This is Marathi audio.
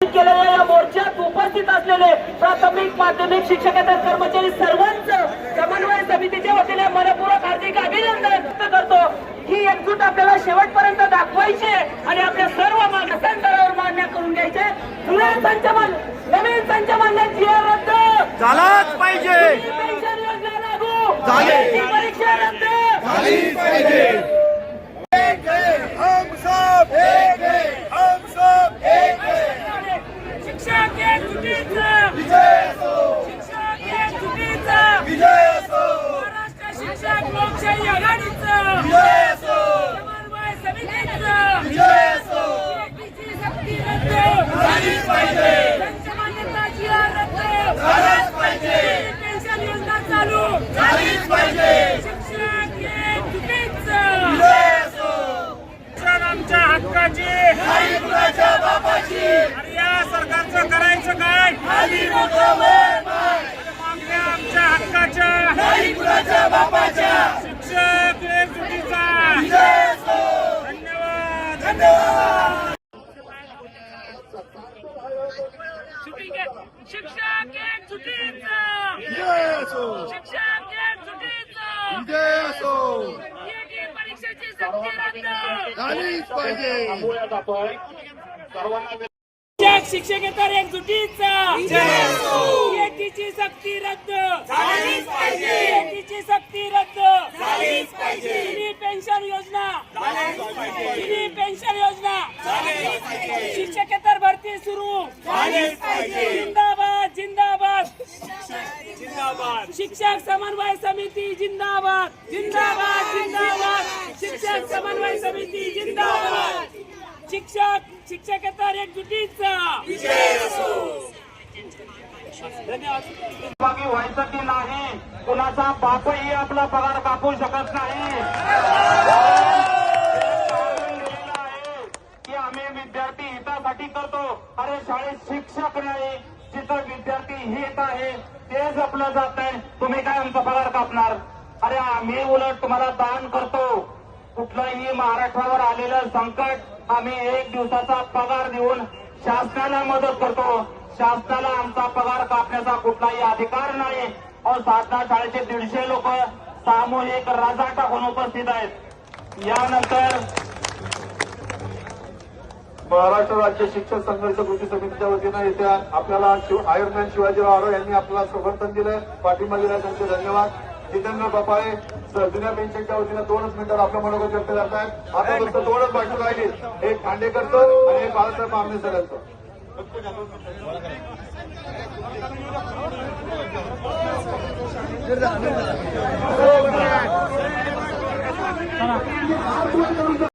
केलेल्या या मोर्चात उपस्थित असलेले प्राथमिक माध्यमिक शिक्षकेतर कर्मचारी सर्वांचं समन्वय समितीच्या वतीने मनपूर्वक हार्दिक अभिनंदन व्यक्त करतो. ही एकजूट आपल्याला शेवटपर्यंत दाखवायची आणि आपल्या सर्व मागण्यांतरावर मान्य करून घ्यायचे जुने संचमान नवीन संचमान्य जीवन रद्द झालाच पाहिजे. पेन्शन योजना लागू. झाली. नीट परीक्षा रद्द झालीच पाहिजे हम सब एक है हम सब एक है शिक्षक एकजुटीचं विजय असो शिक्षक एकजुटीचा विजय असो महाराष्ट्र शिक्षक लोकशाही आघाडीचं विजय असो समन्वय समितीचं विजय असो एकटीची सक्ती रद्द झालीच पाहिजे पंचमान्यता जीवन रद्द झालाच पाहिजे पेन्शन योजना चालू झालीच पाहिजे शिक्षक एकजुटीचं विजय असो शिक्षण आमच्या हक्काची नाही कुणाच्या बापाची आणि या सरकारचं करायचं काय खाली मोठं वर माय. मागण्या आमच्या हक्काच्या नाही कुणाच्या बापाच्या शिक्षक एकजुटीचा धन्यवाद. धन्यवाद शिक्षक एकजुटीचं शिक्षक एकजुटीचं विजय असो परीक्षेची सक्ती रद्द. झालीच पाहिजे. शिक्षक शिक्षकेतर एकजुटीचा एकीची सक्ती रद्द झालीच पाहिजे एकीची सक्ती रद्द झालीच पाहिजे जुनी पेन्शन योजना झाली पेन्शन योजना. शिक्षकेतर भरती सुरू. जिंदाबाद जिंदाबाद. जिंदाबाद शिक्षक समन्वय समिती जिंदाबाद. जिंदाबाद जिंदाबाद. शिक्षक समन्वय समिती जिंदाबाद. शिक्षक शिक्षकेतर एकजुटीचा. व्हायचं व्हायसाठी नाही? कुणाचा बापही आपला पगार कापू शकत नाही की आम्ही विद्यार्थी करतो. अरे शाळेत शिक्षक नाही जिथं विद्यार्थी हित आहे ते जपलं जात आहे. तुम्ही काय आमचा पगार कापणार? अरे आम्ही उलट तुम्हाला दान करतो. कुठलंही महाराष्ट्रावर आलेलं संकट आम्ही एक दिवसाचा पगार देऊन शासनाला मदत करतो. शासनाला आमचा पगार कापण्याचा कुठलाही अधिकार नाही. और साधना शाळेचे दीडशे लोक सामूहिक रजा टाकून उपस्थित आहेत? यानंतर महाराष्ट्र राज्य शिक्षक संघर्ष कृती समितीच्या वतीनं येत्या आपल्याला आयरमॅन शिवाजीराव आरो यांनी आपल्याला समर्थन दिलं पाठिंबा दिला त्यांचे धन्यवाद. जितेंद्र बापाळे जुन्या पेन्शनच्या वतीनं दोनच मिनिटात आपल्या मनोगत व्यक्त करत आहेत आता फक्त दोनच भाषण राहिली. एक खांडेकरचं आणि एक बाळासाहेब आमने सरांचं.